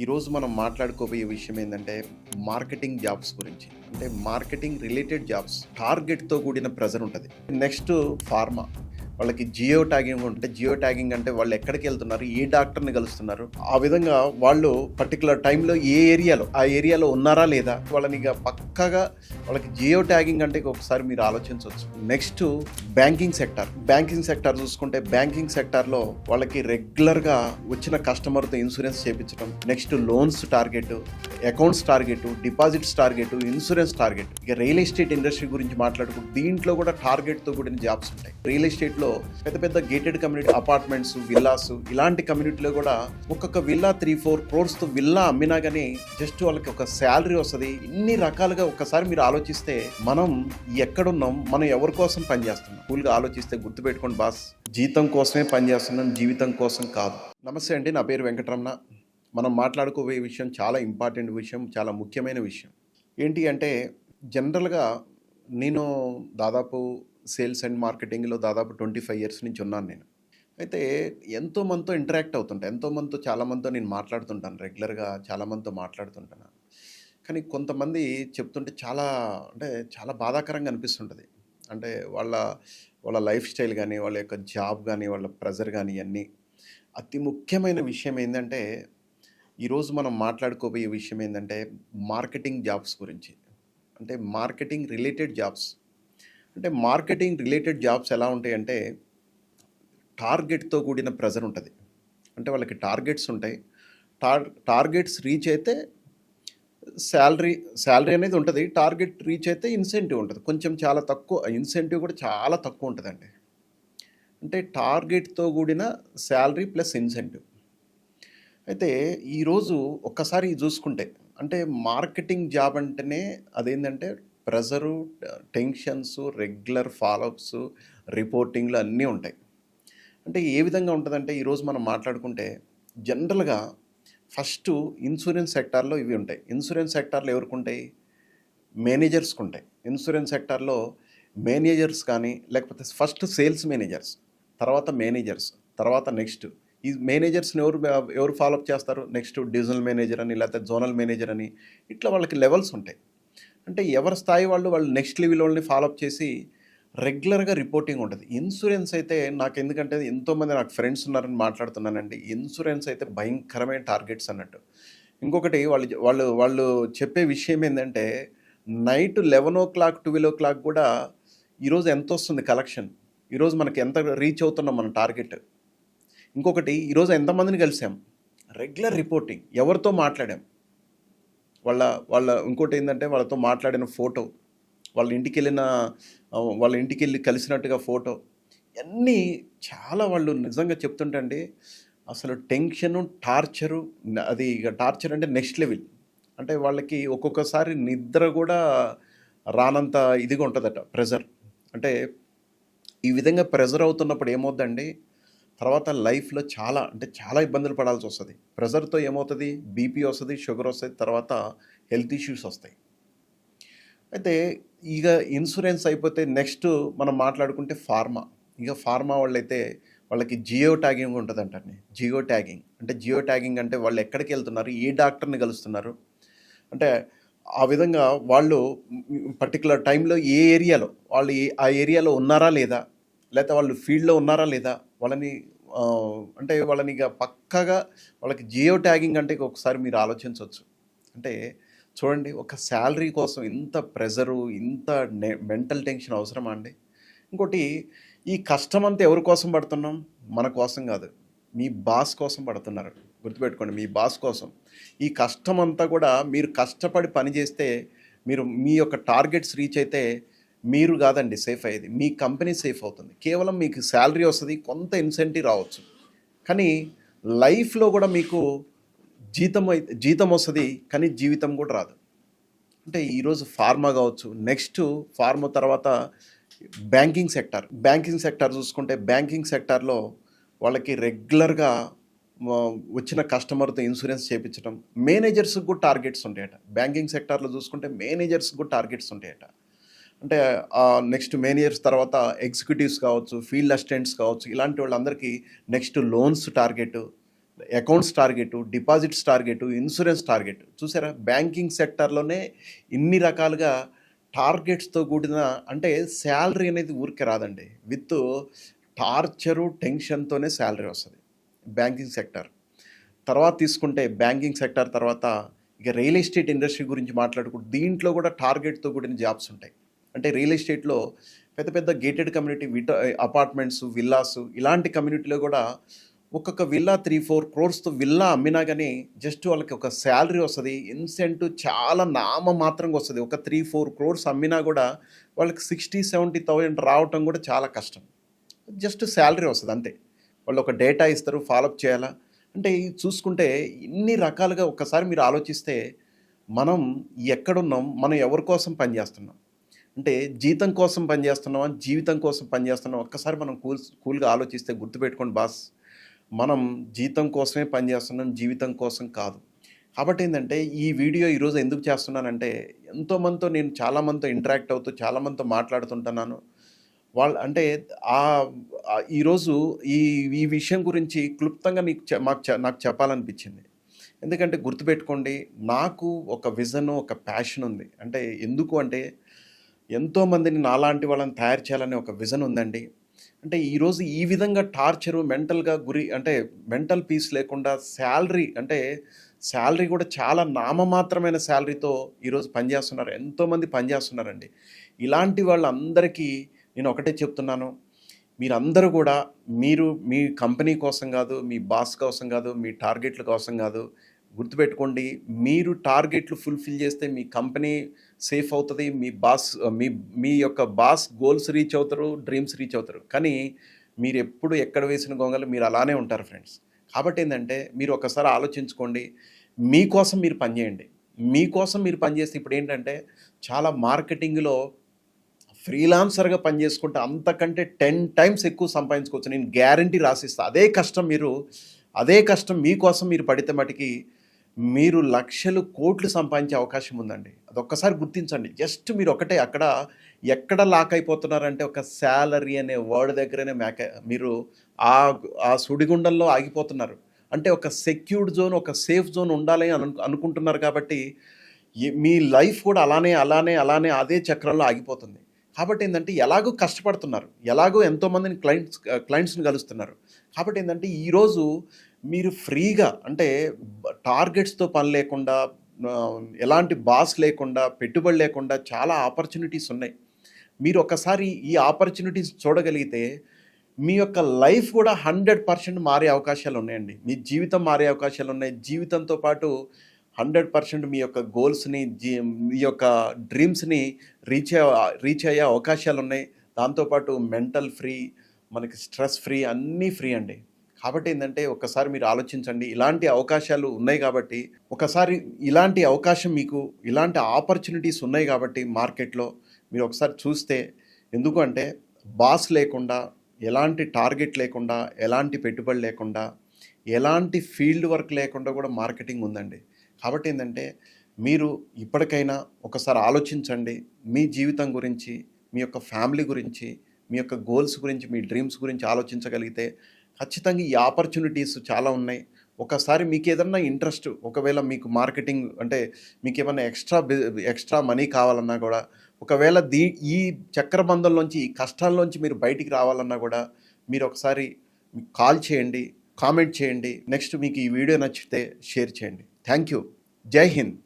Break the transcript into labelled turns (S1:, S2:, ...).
S1: ఈరోజు మనం మాట్లాడుకోబోయే విషయం ఏంటంటే మార్కెటింగ్ జాబ్స్ గురించి. అంటే మార్కెటింగ్ రిలేటెడ్ జాబ్స్ టార్గెట్తో కూడిన ప్రెజర్ ఉంటుంది. Next pharma. వాళ్ళకి జియో ట్యాగింగ్ ఉంటే జియో ట్యాగింగ్ అంటే వాళ్ళు ఎక్కడికి వెళ్తున్నారు ఏ డాక్టర్ని కలుస్తున్నారు ఆ విధంగా వాళ్ళు పర్టికులర్ టైంలో ఏ ఏరియాలో ఆ ఏరియాలో ఉన్నారా లేదా వాళ్ళని ఇక పక్కగా వాళ్ళకి జియో ట్యాగింగ్ అంటే ఒకసారి మీరు ఆలోచించవచ్చు. Next banking sector banking sector చూసుకుంటే బ్యాంకింగ్ సెక్టార్లో వాళ్ళకి రెగ్యులర్గా వచ్చిన కస్టమర్తో ఇన్సూరెన్స్ చేయించడం next loans target accounts target deposits target insurance target ఇక రియల్ ఎస్టేట్ ఇండస్ట్రీ గురించి మాట్లాడుకుంటే దీంట్లో కూడా టార్గెట్తో కూడిన జాబ్స్ ఉంటాయి. రియల్ ఎస్టేట్లో పెద్ద పెద్ద గేటెడ్ కమ్యూనిటీ అపార్ట్మెంట్స్ విల్లాస్ ఇలాంటి కమ్యూనిటీలో కూడా ఒక్కొక్క విల్లా త్రీ ఫోర్ క్రోర్స్తో విల్లా అమ్మినా కానీ జస్ట్ వాళ్ళకి ఒక శాలరీ వస్తుంది. ఇన్ని రకాలుగా ఒకసారి మీరు ఆలోచిస్తే మనం ఎక్కడున్నాం మనం ఎవరి కోసం పనిచేస్తున్నాం కూల్గా ఆలోచిస్తే గుర్తుపెట్టుకోండి బాస్. జీతం కోసమే పనిచేస్తున్నాం జీవితం కోసం కాదు. నమస్తే అండి నా పేరు వెంకటరమణ. మనం మాట్లాడుకోబోయే విషయం చాలా ఇంపార్టెంట్ విషయం చాలా ముఖ్యమైన విషయం. ఏంటి అంటే జనరల్గా నేను దాదాపు సేల్స్ అండ్ మార్కెటింగ్లో దాదాపు ట్వంటీ ఫైవ్ ఇయర్స్ నుంచి ఉన్నాను నేను. అయితే ఎంతో మందితో ఇంటరాక్ట్ అవుతుంటాను ఎంతో మందితో చాలామందితో నేను మాట్లాడుతుంటాను రెగ్యులర్గా చాలామందితో మాట్లాడుతుంటాను. కానీ కొంతమంది చెప్తుంటే చాలా అంటే చాలా బాధాకరంగా అనిపిస్తుంటుంది. అంటే వాళ్ళ వాళ్ళ లైఫ్ స్టైల్ కానీ వాళ్ళ యొక్క జాబ్ కానీ వాళ్ళ ప్రెజర్ కానీ ఇవన్నీ అతి ముఖ్యమైన విషయం ఏంటంటే ఈరోజు మనం మాట్లాడుకోబోయే విషయం ఏంటంటే మార్కెటింగ్ జాబ్స్ గురించి. అంటే మార్కెటింగ్ రిలేటెడ్ జాబ్స్. అంటే మార్కెటింగ్ రిలేటెడ్ జాబ్స్ ఎలా ఉంటాయంటే టార్గెట్తో కూడిన ప్రెజర్ ఉంటుంది. అంటే వాళ్ళకి టార్గెట్స్ ఉంటాయి. టార్ టార్గెట్స్ రీచ్ అయితే శాలరీ శాలరీ అనేది ఉంటుంది. టార్గెట్ రీచ్ అయితే ఇన్సెంటివ్ ఉంటుంది. కొంచెం చాలా తక్కువ ఇన్సెంటివ్ కూడా చాలా తక్కువ ఉంటుందండి. అంటే టార్గెట్తో కూడిన శాలరీ ప్లస్ ఇన్సెంటివ్. అయితే ఈరోజు ఒక్కసారి చూసుకుంటే అంటే మార్కెటింగ్ జాబ్ అంటేనే అదేంటంటే pressure tensions regular follow ups రిపోర్టింగ్లు అన్నీ ఉంటాయి. అంటే ఏ విధంగా ఉంటుందంటే ఈరోజు మనం మాట్లాడుకుంటే జనరల్గా ఫస్ట్ ఇన్సూరెన్స్ సెక్టార్లో ఇవి ఉంటాయి. ఇన్సూరెన్స్ సెక్టార్లో ఎవరికి ఉంటాయి? మేనేజర్స్కి ఉంటాయి. ఇన్సూరెన్స్ సెక్టార్లో మేనేజర్స్ కానీ లేకపోతే ఫస్ట్ సేల్స్ మేనేజర్స్ తర్వాత మేనేజర్స్ తర్వాత నెక్స్ట్. ఈ మేనేజర్స్ని ఎవరు ఎవరు ఫాలోఅప్ చేస్తారు? నెక్స్ట్ డివిజనల్ మేనేజర్ అని లేకపోతే జోనల్ మేనేజర్ అని ఇట్లా వాళ్ళకి లెవెల్స్ ఉంటాయి. అంటే ఎవరి స్థాయి వాళ్ళు వాళ్ళు నెక్స్ట్ లెవెల్ వాళ్ళని ఫాలోఅప్ చేసి రెగ్యులర్గా రిపోర్టింగ్ ఉంటుంది. ఇన్సూరెన్స్ అయితే నాకు ఎందుకంటే ఎంతోమంది నాకు ఫ్రెండ్స్ ఉన్నారని మాట్లాడుతున్నానండి. ఇన్సూరెన్స్ అయితే భయంకరమైన టార్గెట్స్ అన్నట్టు. ఇంకొకటి వాళ్ళు వాళ్ళు వాళ్ళు చెప్పే విషయం ఏంటంటే night eleven o'clock twelve o'clock కూడా ఈరోజు ఎంత వస్తుంది కలెక్షన్ ఈరోజు మనకి ఎంత రీచ్ అవుతున్నాం మన టార్గెట్ ఇంకొకటి ఈరోజు ఎంతమందిని కలిసాం? రెగ్యులర్ రిపోర్టింగ్ ఎవరితో మాట్లాడాం? వాళ్ళ వాళ్ళ ఇంకోటి ఏంటంటే వాళ్ళతో మాట్లాడిన ఫోటో వాళ్ళ ఇంటికి వెళ్ళిన వాళ్ళ ఇంటికి వెళ్ళి కలిసినట్టుగా ఫోటో అన్నీ చాలా వాళ్ళు నిజంగా చెప్తుంటండి. అసలు టెన్షను టార్చరు అది ఇక టార్చర్ అంటే నెక్స్ట్ లెవెల్. అంటే వాళ్ళకి ఒక్కొక్కసారి నిద్ర కూడా రానంత ఇదిగా ఉంటుందట ప్రెజర్. అంటే ఈ విధంగా ప్రెజర్ అవుతున్నప్పుడు ఏమవుద్దండి? తర్వాత లైఫ్లో చాలా అంటే చాలా ఇబ్బందులు పడాల్సి వస్తుంది. ప్రెజర్తో ఏమవుతుంది? బీపీ వస్తుంది షుగర్ వస్తుంది తర్వాత హెల్త్ ఇష్యూస్ వస్తాయి. అయితే ఇక ఇన్సూరెన్స్ అయిపోతే నెక్స్ట్ మనం మాట్లాడుకుంటే ఫార్మా. ఇక ఫార్మా వాళ్ళైతే వాళ్ళకి జియో ట్యాగింగ్ ఉంటుంది అంటండి జియో ట్యాగింగ్. అంటే జియో ట్యాగింగ్ అంటే వాళ్ళు ఎక్కడికి వెళ్తున్నారు? ఏ డాక్టర్ని కలుస్తున్నారు? అంటే ఆ విధంగా వాళ్ళు పర్టికులర్ టైంలో ఏ ఏరియాలో వాళ్ళు ఏ- ఆ ఏరియాలో ఉన్నారా లేదా? లేకపోతే వాళ్ళు ఫీల్డ్లో ఉన్నారా లేదా? వాళ్ళని అంటే వాళ్ళని ఇక పక్కగా వాళ్ళకి జియో ట్యాగింగ్ అంటే ఒకసారి మీరు ఆలోచించవచ్చు అంటే చూడండి ఒక శాలరీ కోసం ఇంత ప్రెజరు ఇంత మెంటల్ టెన్షన్ అవసరమా అండి? ఇంకోటి ఈ కష్టం అంతా ఎవరి కోసం పడుతున్నాం? మన కోసం కాదు. మీ బాస్ కోసం పడుతున్నారు. గుర్తుపెట్టుకోండి మీ బాస్ కోసం. ఈ కష్టం అంతా కూడా మీరు కష్టపడి పనిచేస్తే మీరు మీ యొక్క టార్గెట్స్ రీచ్ అయితే మీరు కాదండి సేఫ్ అయ్యేది. మీ కంపెనీ సేఫ్ అవుతుంది. కేవలం మీకు శాలరీ వస్తుంది కొంత ఇన్సెంటివ్ రావచ్చు. కానీ లైఫ్లో కూడా మీకు జీతం అయితే జీతం వస్తుంది కానీ జీవితం కూడా రాదు. అంటే ఈరోజు ఫార్మా కావచ్చు నెక్స్ట్ ఫార్మా తర్వాత బ్యాంకింగ్ సెక్టార్. బ్యాంకింగ్ సెక్టార్ చూసుకుంటే బ్యాంకింగ్ సెక్టార్లో వాళ్ళకి రెగ్యులర్గా వచ్చిన కస్టమర్తో ఇన్సూరెన్స్ చేయించడం మేనేజర్స్కి కూడా టార్గెట్స్ ఉంటాయట. బ్యాంకింగ్ సెక్టార్లో చూసుకుంటే మేనేజర్స్కి కూడా టార్గెట్స్ ఉంటాయట. అంటే నెక్స్ట్ మేనేజర్స్ తర్వాత ఎగ్జిక్యూటివ్స్ కావచ్చు ఫీల్డ్ అసిస్టెంట్స్ కావచ్చు ఇలాంటి వాళ్ళందరికీ next loans target accounts target deposits target insurance target. చూసారా? బ్యాంకింగ్ సెక్టర్లోనే ఇన్ని రకాలుగా టార్గెట్స్తో కూడిన అంటే శాలరీ అనేది ఊరికే రాదండి. విత్ టార్చరు టెన్షన్తోనే శాలరీ వస్తుంది బ్యాంకింగ్ సెక్టర్. తర్వాత తీసుకుంటే బ్యాంకింగ్ సెక్టర్ తర్వాత ఇక రియల్ ఎస్టేట్ ఇండస్ట్రీ గురించి మాట్లాడుకుంటే దీంట్లో కూడా టార్గెట్తో కూడిన జాబ్స్ ఉంటాయి. అంటే రియల్ ఎస్టేట్లో పెద్ద పెద్ద gated community with apartments villas ఇలాంటి కమ్యూనిటీలో కూడా ఒక్కొక్క విల్లా త్రీ ఫోర్ క్రోర్స్తో విల్లా అమ్మినా కానీ జస్ట్ వాళ్ళకి ఒక శాలరీ వస్తుంది. ఇన్సెంటివ్ చాలా నామ మాత్రంగా వస్తుంది. ఒక త్రీ ఫోర్ క్రోర్స్ అమ్మినా కూడా వాళ్ళకి సిక్స్టీ సెవెంటీ థౌజండ్ రావటం కూడా చాలా కష్టం. జస్ట్ శాలరీ వస్తుంది అంతే. వాళ్ళు ఒక డేటా ఇస్తారు ఫాలోఅప్ చేయాలా? అంటే చూసుకుంటే ఇన్ని రకాలుగా ఒక్కసారి మీరు ఆలోచిస్తే మనం ఎక్కడున్నాం మనం ఎవరి కోసం పనిచేస్తున్నాం అంటే జీతం కోసం పనిచేస్తున్నామా జీవితం కోసం పనిచేస్తున్నాం ఒక్కసారి మనం కూల్ కూల్గా ఆలోచిస్తే గుర్తుపెట్టుకోండి బాస్. మనం జీతం కోసమే పనిచేస్తున్నాం జీవితం కోసం కాదు. కాబట్టి ఏంటంటే ఈ వీడియో ఈరోజు ఎందుకు చేస్తున్నానంటే ఎంతోమందితో నేను చాలామందితో ఇంటరాక్ట్ అవుతూ చాలామందితో మాట్లాడుతుంటున్నాను. వాళ్ళు అంటే ఆ ఈరోజు ఈ ఈ విషయం గురించి క్లుప్తంగా నీకు మాకు నాకు చెప్పాలనిపించింది. ఎందుకంటే గుర్తుపెట్టుకోండి నాకు ఒక విజన్ ఒక ప్యాషన్ ఉంది. అంటే ఎందుకు అంటే ఎంతోమందిని నాలాంటి వాళ్ళని తయారు చేయాలనే ఒక విజన్ ఉందండి. అంటే ఈరోజు ఈ విధంగా టార్చరు మెంటల్గా గురి అంటే మెంటల్ పీస్ లేకుండా శాలరీ అంటే శాలరీ కూడా చాలా నామమాత్రమైన శాలరీతో ఈరోజు పనిచేస్తున్నారు. ఎంతోమంది పనిచేస్తున్నారండి. ఇలాంటి వాళ్ళందరికీ నేను ఒకటే చెప్తున్నాను. మీరందరూ కూడా మీరు మీ కంపెనీ కోసం కాదు మీ బాస్ కోసం కాదు మీ టార్గెట్ల కోసం కాదు గుర్తుపెట్టుకోండి మీరు టార్గెట్లు ఫుల్ఫిల్ చేస్తే మీ కంపెనీ సేఫ్ అవుతుంది మీ బాస్ మీ మీ యొక్క బాస్ గోల్స్ రీచ్ అవుతారు డ్రీమ్స్ రీచ్ అవుతారు. కానీ మీరు ఎప్పుడు ఎక్కడ వేసిన గొంగలు మీరు అలానే ఉంటారు ఫ్రెండ్స్. కాబట్టి ఏంటంటే మీరు ఒకసారి ఆలోచించుకోండి మీకోసం మీరు పనిచేయండి మీకోసం మీరు పనిచేస్తే ఇప్పుడు ఏంటంటే చాలా మార్కెటింగ్లో ఫ్రీలాన్సర్గా పనిచేసుకుంటే అంతకంటే టెన్ టైమ్స్ ఎక్కువ సంపాదించుకోవచ్చు. నేను గ్యారంటీ రాసిస్తాను అదే కష్టం మీరు అదే కష్టం మీకోసం మీరు పడితే మటుకి మీరు లక్షలు కోట్లు సంపాదించే అవకాశం ఉందండి. అదొక్కసారి గుర్తించండి. జస్ట్ మీరు ఒకటే అక్కడ ఎక్కడ లాక్ అయిపోతున్నారంటే ఒక శాలరీ అనే వర్డ్ దగ్గరనే మేక మీరు ఆ ఆ సుడిగుండంలో ఆగిపోతున్నారు. అంటే ఒక సెక్యూర్డ్ జోన్ ఒక సేఫ్ జోన్ ఉండాలి అని అనుకుంటున్నారు కాబట్టి మీ లైఫ్ కూడా అలానే అలానే అలానే అదే చక్రంలో ఆగిపోతుంది. కాబట్టి ఏంటంటే ఎలాగో కష్టపడుతున్నారు. ఎలాగో ఎంతోమందిని క్లయింట్స్ క్లయింట్స్ని కలుస్తున్నారు. కాబట్టి ఏంటంటే ఈరోజు మీరు ఫ్రీగా అంటే టార్గెట్స్తో పని లేకుండా ఎలాంటి బాస్ లేకుండా పెట్టుబడి లేకుండా చాలా ఆపర్చునిటీస్ ఉన్నాయి. మీరు ఒకసారి ఈ ఆపర్చునిటీస్ చూడగలిగితే మీ యొక్క లైఫ్ కూడా హండ్రెడ్ పర్సెంట్ మారే అవకాశాలు ఉన్నాయండి. మీ జీవితం మారే అవకాశాలు ఉన్నాయి. జీవితంతో పాటు హండ్రెడ్ పర్సెంట్ మీ యొక్క గోల్స్ని జీ మీ యొక్క డ్రీమ్స్ని రీచ్ రీచ్ అయ్యే అవకాశాలు ఉన్నాయి. దాంతోపాటు మెంటల్ ఫ్రీ మనకి స్ట్రెస్ ఫ్రీ అన్నీ ఫ్రీ అండి. కాబట్టి ఏంటంటే ఒకసారి మీరు ఆలోచించండి. ఇలాంటి అవకాశాలు ఉన్నాయి కాబట్టి ఒకసారి ఇలాంటి అవకాశం మీకు ఇలాంటి ఆపర్చునిటీస్ ఉన్నాయి కాబట్టి మార్కెట్లో మీరు ఒకసారి చూస్తే ఎందుకు అంటే బాస్ లేకుండా ఎలాంటి టార్గెట్ లేకుండా ఎలాంటి పెట్టుబడి లేకుండా ఎలాంటి ఫీల్డ్ వర్క్ లేకుండా కూడా మార్కెటింగ్ ఉందండి. కాబట్టి ఏంటంటే మీరు ఇప్పటికైనా ఒకసారి ఆలోచించండి. మీ జీవితం గురించి మీ యొక్క ఫ్యామిలీ గురించి మీ యొక్క గోల్స్ గురించి మీ డ్రీమ్స్ గురించి ఆలోచించగలిగితే ఖచ్చితంగా ఈ ఆపర్చునిటీస్ చాలా ఉన్నాయి. ఒకసారి మీకు ఏదన్నా ఇంట్రెస్ట్ ఒకవేళ మీకు మార్కెటింగ్ అంటే మీకు ఏమైనా ఎక్స్ట్రా ఎక్స్ట్రా మనీ కావాలన్నా కూడా ఒకవేళ దీ ఈ చక్రబంధంలోంచి ఈ కష్టాల్లోంచి మీరు బయటికి రావాలన్నా కూడా మీరు ఒకసారి కాల్ చేయండి కామెంట్ చేయండి. నెక్స్ట్ మీకు ఈ వీడియో నచ్చితే షేర్ చేయండి. Thank you. జై హింద్.